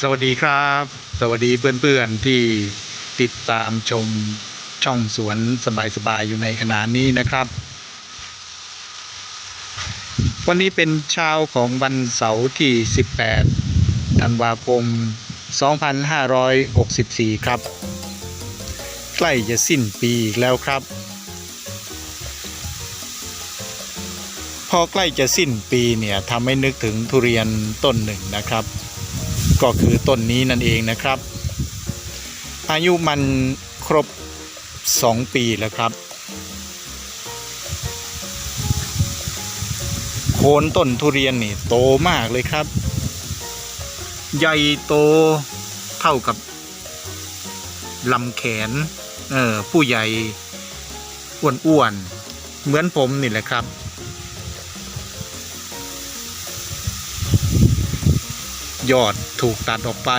สวัสดีครับ สวัสดีเพื่อนๆที่ติดตามชมช่องสวนสบายๆอยู่ในขณะนี้นะครับ วันนี้เป็นเช้าของวันเสาร์ที่ 18 ธันวาคม 2564 ครับ ใกล้จะสิ้นปีแล้วครับ พอใกล้จะสิ้นปีเนี่ยทำให้นึกถึงทุเรียนต้นหนึ่งนะครับ ก็คือต้นนี้นั่นเองนะครับ อายุมันครบ 2 ปีแล้วครับ โคนต้นทุเรียนนี่โตมากเลยครับ ใหญ่โตเท่ากับลำแขน เออผู้ใหญ่อ้วนๆเหมือนผมนี่แหละครับ ยอดถูกตัดออกไป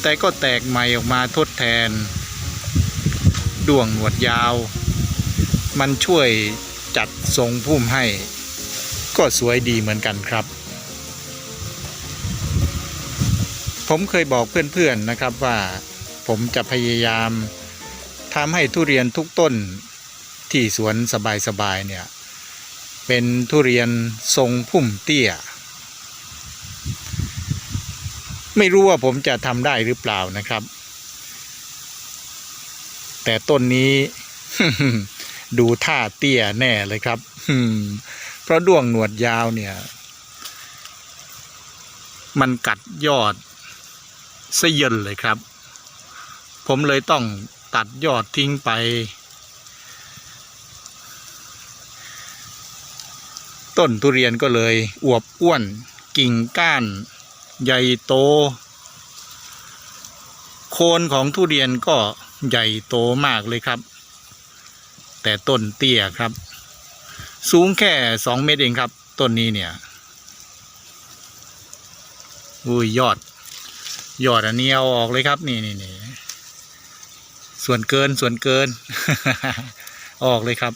แต่ก็แตกใหม่ออกมาทดแทนด้วงหนวดยาว มันช่วยจัดทรงพุ่มให้ ก็สวยดีเหมือนกันครับ ผมเคยบอกเพื่อนๆนะครับว่าผมจะพยายามทำให้ทุเรียนทุกต้นที่สวนสบายๆเนี่ย เป็นทุเรียนทรงพุ่มเตี้ย ไม่รู้ว่าผมจะทำได้หรือเปล่านะครับ แต่ต้นนี้ ดูท่าเตี้ยแน่เลยครับเพราะด้วงหนวดยาวเนี่ย มันกัดยอดซะเยินเลยครับ ผมเลยต้องตัดยอดทิ้งไป ต้นทุเรียนก็เลยอวบอ้วนกิ่งก้าน ใหญ่โต โคนของทุเรียนก็ใหญ่โตมากเลยครับ แต่ต้นเตี้ยครับ สูงแค่สองเมตรเองครับ ต้นนี้เนี่ยอุ้ยยอด ยอดอันนี้เอาออกเลยครับ นี่นี่นี่ส่วนเกินส่วนเกิน ออกเลยครับ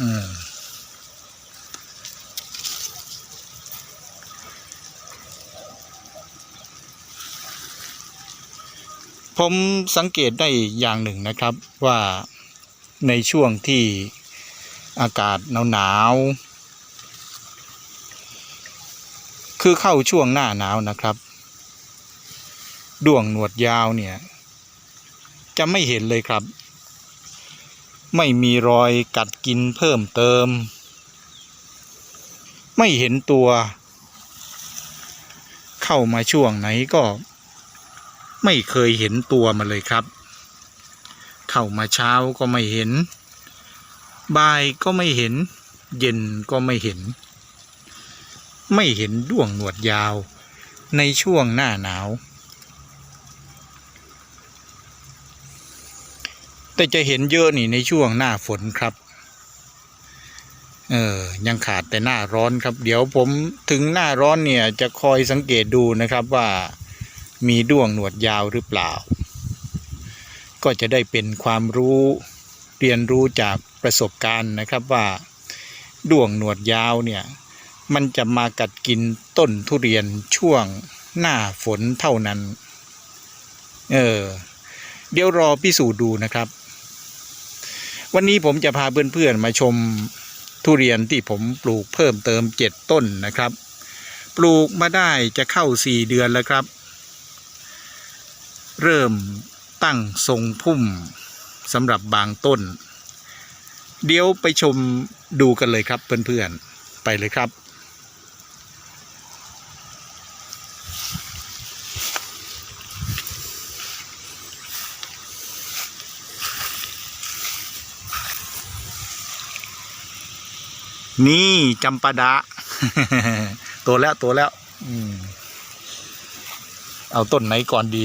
อืม ผมสังเกตได้อย่างหนึ่งนะครับว่าในช่วงที่อากาศหนาวๆคือเข้าช่วงหน้าหนาวนะครับด้วงหนวดยาวเนี่ย จะไม่เห็นเลยครับ ไม่มีรอยกัดกินเพิ่มเติม ไม่เห็นตัว เข้ามาช่วงไหนก็ ไม่เคยเห็นตัวมาเลยครับ เข้ามาเช้าก็ไม่เห็น บ่ายก็ไม่เห็น เย็นก็ไม่เห็น ไม่เห็นด้วงหนวดยาว ในช่วงหน้าหนาว แต่จะเห็นเยอะนี่ในช่วงหน้าฝนครับเออ ยังขาดแต่หน้าร้อนครับ เดี๋ยวผมถึงหน้าร้อนเนี่ยจะคอยสังเกตดูนะครับว่า มีด้วงหนวดยาวหรือเปล่า ก็จะได้เป็นความรู้เรียนรู้จากประสบการณ์นะครับว่า ด้วงหนวดยาวเนี่ยมันจะมากัดกินต้นทุเรียนช่วงหน้าฝนเท่านั้น เออ เดี๋ยวรอพิสูจน์ดูนะครับ วันนี้ผมจะพาเพื่อนๆมาชมทุเรียนที่ผมปลูกเพิ่มเติมเจ็ดต้นนะครับ ปลูกมาได้จะเข้าสี่เดือนแล้วครับ เริ่มตั้งทรงพุ่มสำหรับบางต้น เดี๋ยวไปชมดูกันเลยครับเพื่อนๆ ไปเลยครับนี่จำปาดะตัวแล้วตัวแล้วเอาต้นไหนก่อนดี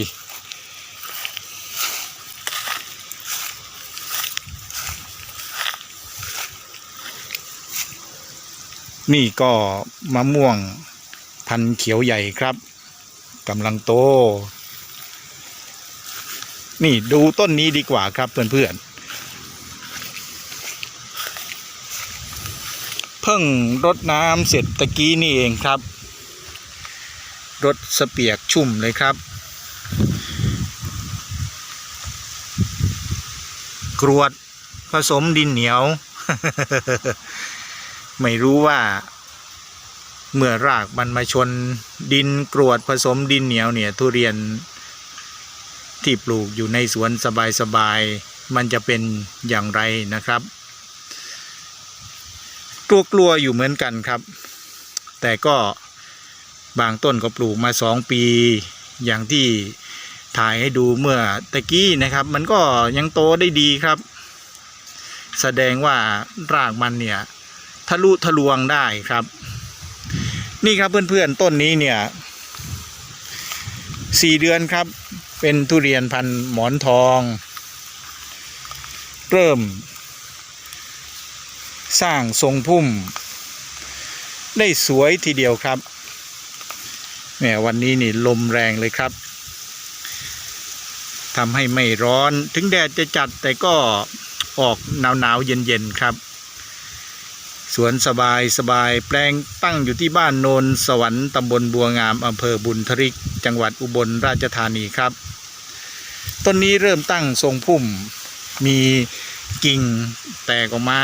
นี่ก็มะม่วงพันเขียวใหญ่ครับกำลังโต นี่ดูต้นนี้ดีกว่าครับเพื่อนๆ เพิ่งรดน้ำเสร็จตะกี้นี่เองครับรถสเปียกชุ่มเลยครับ กรวดผสมดินเหนียว ไม่รู้ว่า เมื่อรากมันมาชนดินกรวดผสมดินเหนียวเนี่ยทุเรียนที่ปลูกอยู่ในสวนสบายๆมันจะเป็นอย่างไรนะครับกลัวกลัวๆอยู่เหมือนกันครับ แต่ก็บางต้นก็ปลูกมาสองปี อย่างที่ถ่ายให้ดูเมื่อตะกี้นะครับ มันก็ยังโตได้ดีครับ แสดงว่ารากมันเนี่ย ทะลุทะลวงได้ครับ นี่ครับเพื่อนๆต้นนี้เนี่ยสี่เดือนครับ เป็นทุเรียนพันหมอนทอง เริ่ม สร้างทรงพุ่ม ได้สวยทีเดียวครับแหมวันนี้นี่ลมแรงเลยครับทำให้ไม่ร้อนถึงแดดจะจัดแต่ก็ออกหนาวหนาวๆเย็นๆครับ สวนสบายสบายแปลงตั้งอยู่ที่บ้านโนนสวรรค์ตำบลบัวงามอำเภอบุญทริก จังหวัดอุบลราชธานีครับ ต้นนี้เริ่มตั้งทรงพุ่มมีกิ่งแตกออกมา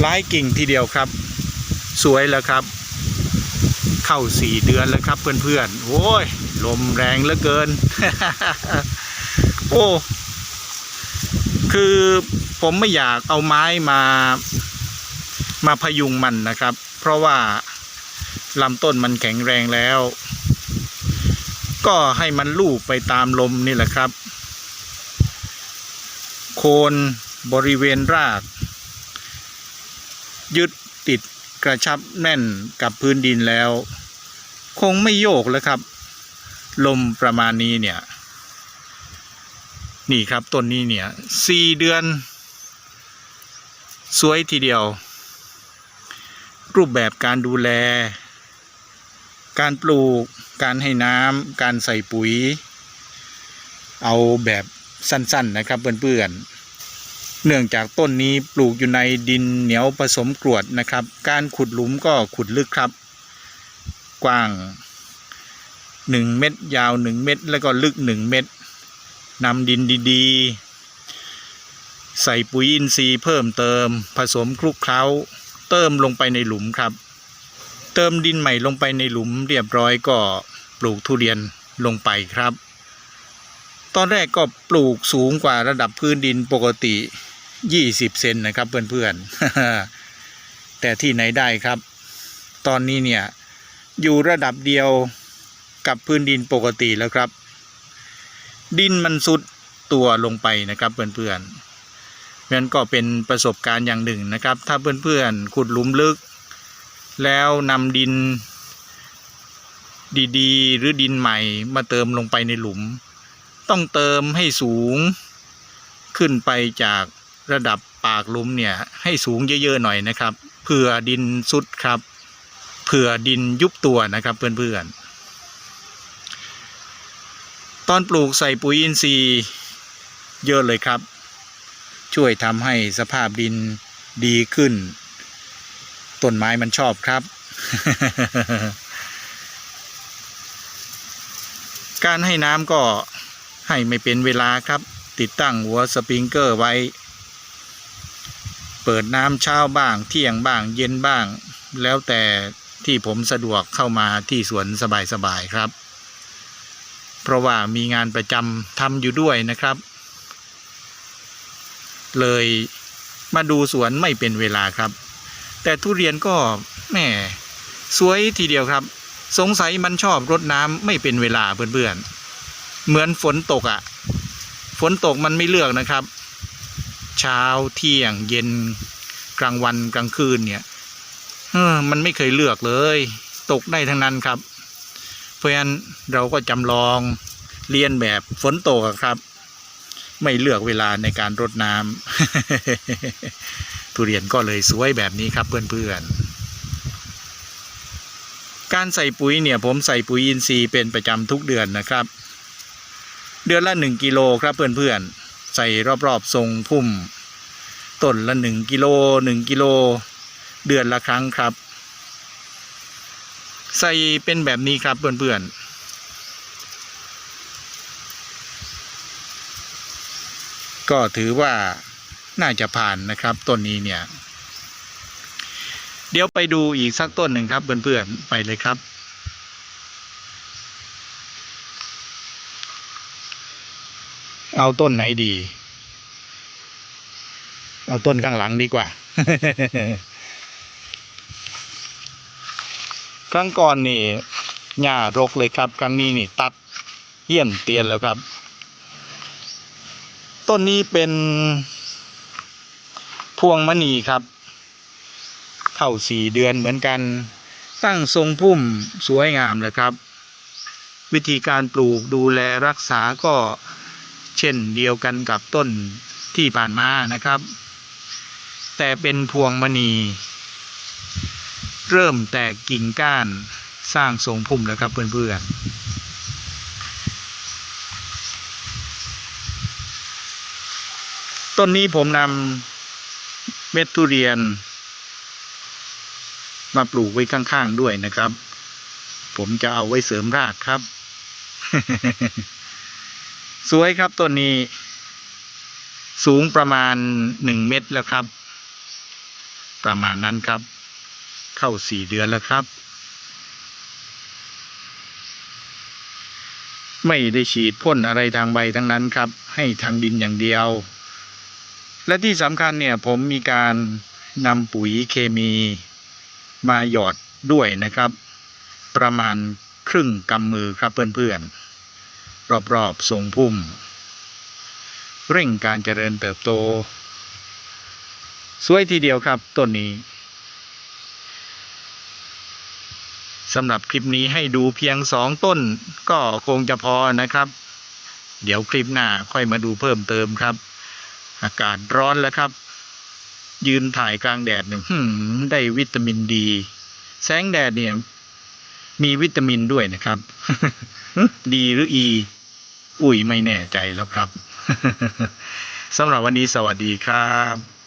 หลายกิ่งทีเดียวครับ สวยแล้วครับ เข้าสี่เดือนแล้วครับเพื่อนๆโอ้ยลมแรงเหลือเกิน โอ้ คือผมไม่อยากเอาไม้มามาพยุงมันนะครับ เพราะว่าลำต้นมันแข็งแรงแล้ว ก็ให้มันลูบไปตามลมนี่แหละครับ โคนบริเวณราก ยึดติดกระชับแน่นกับพื้นดินแล้ว คงไม่โยกแล้วครับ ลมประมาณนี้เนี่ย นี่ครับต้นนี้เนี่ยสี่เดือน สวยทีเดียว รูปแบบการดูแล การปลูก การให้น้ำการใส่ปุ๋ย เอาแบบสั้นๆนะครับเพื่อนๆ เนื่องจากต้นนี้ปลูกอยู่ในดินเหนียวผสมกรวดนะครับ การขุดหลุมก็ขุดลึกครับ กว้าง 1 เม็ดยาว 1 เม็ดแล้วก็ลึก 1 เม็ด นำดินดีๆ ใส่ปุ๋ยอินทรีย์เพิ่มเติม ผสมคลุกเคล้า เติมลงไปในหลุมครับ เติมดินใหม่ลงไปในหลุมเรียบร้อยก็ปลูกทุเรียนลงไปครับ ตอนแรกก็ปลูกสูงกว่าระดับพื้นดินปกติ 20 เซนนะครับเพื่อนๆ แต่ที่ไหนได้ครับ ตอนนี้เนี่ยอยู่ระดับเดียวกับพื้นดินปกติแล้วครับ ดินมันสุดตัวลงไปนะครับเพื่อนๆนั่นก็เป็นประสบการณ์อย่างหนึ่งนะครับ ถ้าเพื่อนๆขุดหลุมลึก แล้วนำดินดีๆ หรือดินใหม่มาเติมลงไปในหลุม ต้องเติมให้สูงขึ้นไปจากระดับปากหลุมเนี่ยให้สูงเยอะๆหน่อยนะครับ เผื่อดินสุดครับ เผื่อดินยุบตัวนะครับเพื่อนๆ ตอนปลูกใส่ปุ๋ยอินทรีย์เยอะเลยครับ ช่วยทำให้สภาพดินดีขึ้น ต้นไม้มันชอบครับ การให้น้ำก็ให้ไม่เป็นเวลาครับ ติดตั้งหัวสปริงเกอร์ไว้ เปิดน้ำเช้าบ้าง เที่ยงบ้างเย็นบ้าง แล้วแต่ที่ผมสะดวกเข้ามาที่สวนสบายๆครับ เพราะว่ามีงานประจำทำอยู่ด้วยนะครับ เลยมาดูสวนไม่เป็นเวลาครับ แต่ทุเรียนก็แหม่สวยทีเดียวครับ สงสัยมันชอบรดน้ำไม่เป็นเวลาเพื่อนๆ เหมือนฝนตกอะ่ะ ฝนตกมันไม่เลือกนะครับ เช้าเที่ยงเย็นกลางวันกลางคืนเนี่ยมันไม่เคยเลือกเลย ตกได้ทั้งนั้นครับ เพราะฉะนั้นเราก็จำลองเรียนแบบฝนตกครับ ไม่เลือกเวลาในการรดน้ำทุเรียนก็เลยสวยแบบนี้ครับเพื่อนๆ การใส่ปุ๋ยเนี่ยผมใส่ปุ๋ยอินทรีย์เป็นประจำทุกเดือนนะครับ เดือนละหนึ่งกิโลครับเพื่อนๆ ใส่รอบๆทรงพุ่มต้นละหนึ่งกิโลหนึ่งกิโล เดือนละครั้งครับ ใส่เป็นแบบนี้ครับเพื่อนๆ ก็ถือว่าน่าจะผ่านนะครับต้นนี้เนี่ย เดี๋ยวไปดูอีกสักต้นหนึ่งครับเพื่อนๆ ไปเลยครับ เอาต้นไหนดี เอาต้นข้างหลังดีกว่า ครั้งก่อนนี่หญ้ารกเลยครับ ครั้งนี้นี่ตัดเยี่ยมเตียนแล้วครับ ต้นนี้เป็นพวงมณีครับ เข้าสี่เดือนเหมือนกัน ตั้งทรงพุ่มสวยงามเลยครับ วิธีการปลูกดูแลรักษาก็เช่นเดียวกันกับต้นที่ผ่านมานะครับ แต่เป็นพวงมณี เริ่มแตกกิ่งก้านสร้างทรงพุ่มแล้วครับเพื่อนๆ ต้นนี้ผมนำเม็ดทุเรียน มาปลูกไว้ข้างๆด้วยนะครับ ผมจะเอาไว้เสริมรากครับ สวยครับต้นนี้ สูงประมาณหนึ่งเมตรแล้วครับ ประมาณนั้นครับ เข้าสี่เดือนแล้วครับ ไม่ได้ฉีดพ่นอะไรทางใบทั้งนั้นครับ ให้ทางดินอย่างเดียว และที่สำคัญเนี่ยผมมีการนำปุ๋ยเคมีมาหยอดด้วยนะครับ ประมาณครึ่งกำมือครับเพื่อนๆ รอบๆทรงพุ่ม เร่งการเจริญเติบโต สวยทีเดียวครับต้นนี้ สำหรับคลิปนี้ให้ดูเพียงสองต้นก็คงจะพอนะครับ เดี๋ยวคลิปหน้าค่อยมาดูเพิ่มเติมครับ อากาศร้อนแล้วครับ ยืนถ่ายกลางแดดหนึ่งได้วิตามินดี แสงแดดเนี่ยมีวิตามินด้วยนะครับ ดีหรืออี อุ้ยไม่แน่ใจแล้วครับ สำหรับวันนี้สวัสดีครับ